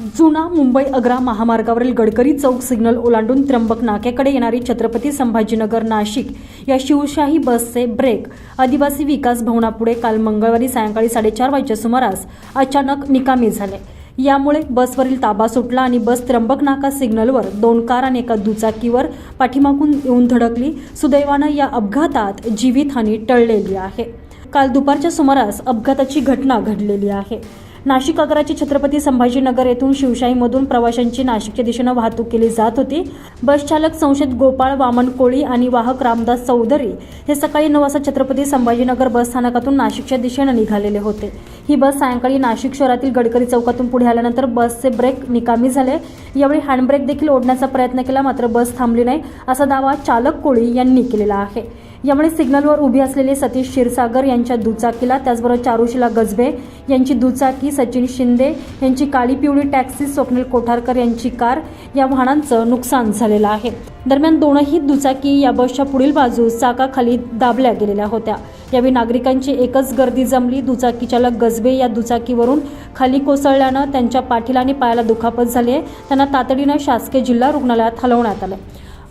जुना मुंबई अग्रा महामार्गावरील गडकरी चौक सिग्नल ओलांडून त्र्यंबक नाक्याकडे येणारी छत्रपती संभाजीनगर नाशिक या शिवशाही बसचे ब्रेक. आदिवासी विकास भवनापुढे काल मंगळवारी सायंकाळी साडेचार वाजेच्या सुमारास अचानक निकामी झाले. यामुळे बसवरील ताबा सुटला आणि बस त्र्यंबक नाका सिग्नलवर दोन कार आणि एका दुचाकीवर पाठीमागून येऊन धडकली. सुदैवानं या अपघातात जीवितहानी टळलेली आहे. काल दुपारच्या सुमारास अपघाताची घटना घडलेली आहे. नाशिक आगाराची छत्रपती संभाजीनगर येथून शिवशाहीमधून प्रवाशांची नाशिकच्या दिशेनं वाहतूक केली जात होती. बसचालक संशयित गोपाळ वामन कोळी आणि वाहक रामदास चौधरी हे सकाळी नऊ वाजता छत्रपती संभाजीनगर बस स्थानकातून नाशिकच्या दिशेनं निघालेले होते. ही बस सायंकाळी नाशिक शहरातील गडकरी चौकातून पुढे आल्यानंतर बसचे ब्रेक निकामी झाले. यावेळी हँडब्रेक देखील ओढण्याचा प्रयत्न केला मात्र बस थांबली नाही असा दावा चालक कोळी यांनी केलेला आहे. यामुळे सिग्नलवर उभी असलेले सतीश क्षीरसागर यांच्या दुचाकीला त्याचबरोबर चारुशिला गजबे यांची दुचाकी सचिन शिंदे यांची काळी पिवळी टॅक्सी स्वप्नील कोठारकर यांची कार या वाहनांचं नुकसान झालेलं आहे. दरम्यान दोनही दुचाकी या बसच्या पुढील बाजूस चाकाखाली दाबल्या गेलेल्या होत्या. यावेळी नागरिकांची एकच गर्दी जमली. दुचाकी चालक गजबे या दुचाकीवरून खाली कोसळल्यानं त्यांच्या पाठीला आणि पायाला दुखापत झाली आहे. त्यांना तातडीनं शासकीय जिल्हा रुग्णालयात हलवण्यात आलं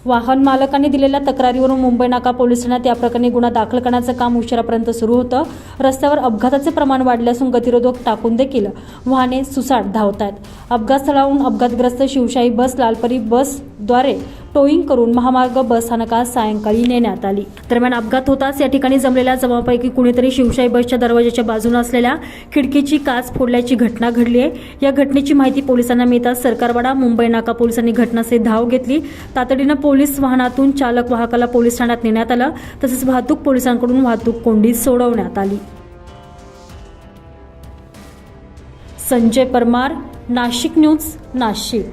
वाहन मालकांनी दिलेल्या तक्रारीवरून मुंबई नाका पोलीस ठाण्यात या प्रकरणी गुन्हा दाखल करण्याचं काम उशिरापर्यंत सुरू होतं. रस्त्यावर अपघाताचे प्रमाण वाढले असून गतिरोधक टाकून देखील वाहने सुसाट धावत आहेत अपघात स्थळाहून अपघातग्रस्त शिवशाही बस लालपरी बसद्वारे टोईंग करून महामार्ग बसस्थानकात सायंकाळी नेण्यात आली. दरम्यान अपघात होताच या ठिकाणी जमलेल्या जमावापैकी कुणीतरी शिवशाही बसच्या दरवाजाच्या बाजूने असलेल्या खिडकीची काच फोडल्याची घटना घडली आहे. या घटनेची माहिती पोलिसांना मिळताच सरकारवाडा मुंबई नाका पोलिसांनी घटनास्थळी धाव घेतली. तातडीनं पोलीस वाहनातून चालक वाहकाला पोलीस ठाण्यात नेण्यात आलं. तसेच वाहतूक पोलिसांकडून वाहतूक कोंडी सोडवण्यात आली. संजय परमार नाशिक न्यूज नाशिक.